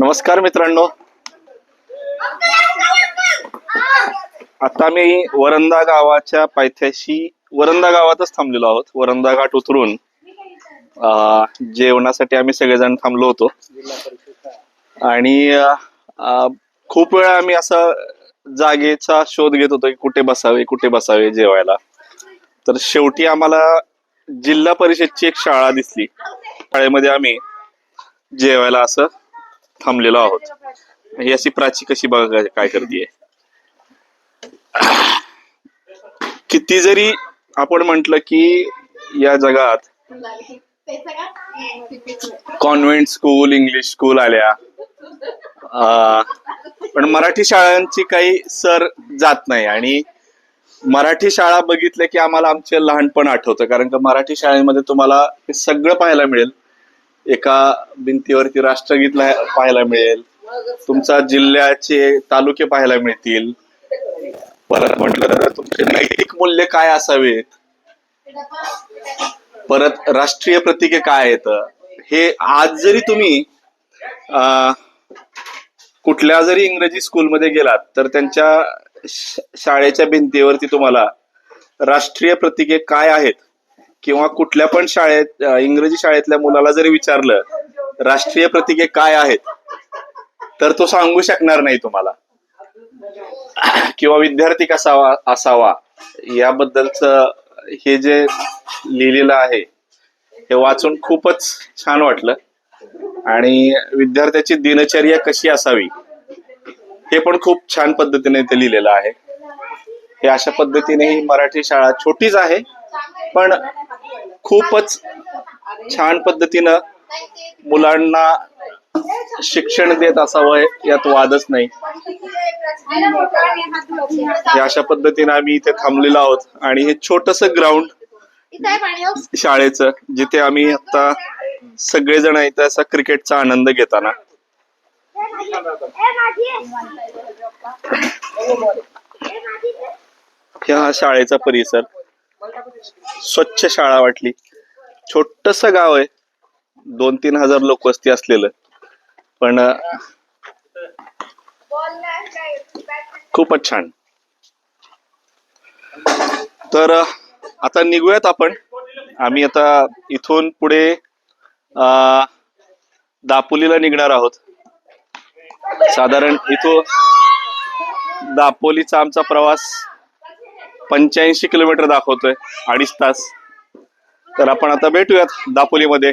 नमस्कार मित्रांनो. आता मी वरंदा गावाच्या पायथ्याशी वरंदा गावातच थांबलेलो आहोत. वरंदा घाट उतरून जेवणासाठी आम्ही सगळेजण थांबलो होतो. आणि खूप वेळा आम्ही असं जागेचा शोध घेत होतो की कुठे बसावे कुठे बसावे जेवायला. तर शेवटी आम्हाला जिल्हा परिषदची एक शाळा दिसली. शाळेमध्ये आम्ही जेवायला असं थांबलेलो आहोत. ही अशी प्राची कशी बघा काय करते किती जरी आपण म्हंटल की या जगात कॉन्व्हेंट स्कूल इंग्लिश स्कूल आल्या. पण मराठी शाळांची काही सर जात नाही आणि मराठी शाळा बघितल्या की आम्हाला आमचे लहानपण आठवतं. कारण का मराठी शाळेमध्ये तुम्हाला हे सगळं पाहायला मिळेल. एका भिंतीवरती राष्ट्रगीत पाहायला मिळेल. तुमचा जिल्ह्याचे तालुके पाहायला मिळतील. परत म्हटलं तर तुमचे नैतिक मूल्य काय असावेत? परत राष्ट्रीय प्रतीके काय आहेत? हे आज जरी तुम्ही कुठल्या जरी इंग्रजी स्कूलमध्ये गेलात तर त्यांच्या शाळेच्या भिंतीवरती तुम्हाला राष्ट्रीय प्रतीके काय आहेत? किंवा कुठल्या पण शाळेत इंग्रजी शाळेतल्या मुलाला जरी विचारलं राष्ट्रीय प्रतीके काय आहेत? तर तो सांगू शकणार नाही तुम्हाला. किंवा विद्यार्थी कसावा असावा याबद्दलच हे जे लिहिलेलं आहे हे वाचून खूपच छान वाटलं. आणि विद्यार्थ्याची दिनचर्या कशी असावी हे पण खूप छान पद्धतीने ते लिहिलेलं आहे. हे अशा पद्धतीने ही मराठी शाळा छोटीच आहे पण खूपच छान पद्धतीनं मुलांना शिक्षण देत असावं यात वादच नाही. अशा पद्धतीने आम्ही इथे थांबलेलो आहोत. आणि हे छोटस ग्राउंड शाळेचं जिथे आम्ही आता सगळेजण इथे असा क्रिकेटचा आनंद घेताना. ह्या शाळेचा परिसर. स्वच्छ शाळा वाटली. छोटस गाव आहे. दोन तीन हजार लोक वस्ती असलेलं. पण खूपच छान. तर आता निघूयात आपण. आम्ही आता इथून पुढे अं, दापोलीला निघणार आहोत. साधारण इथून दापोलीचा आमचा प्रवास पंच्याऐंशी किलोमीटर दाखवतोय अडीच तास. तर आपण आता भेटूयात दापोलीमध्ये.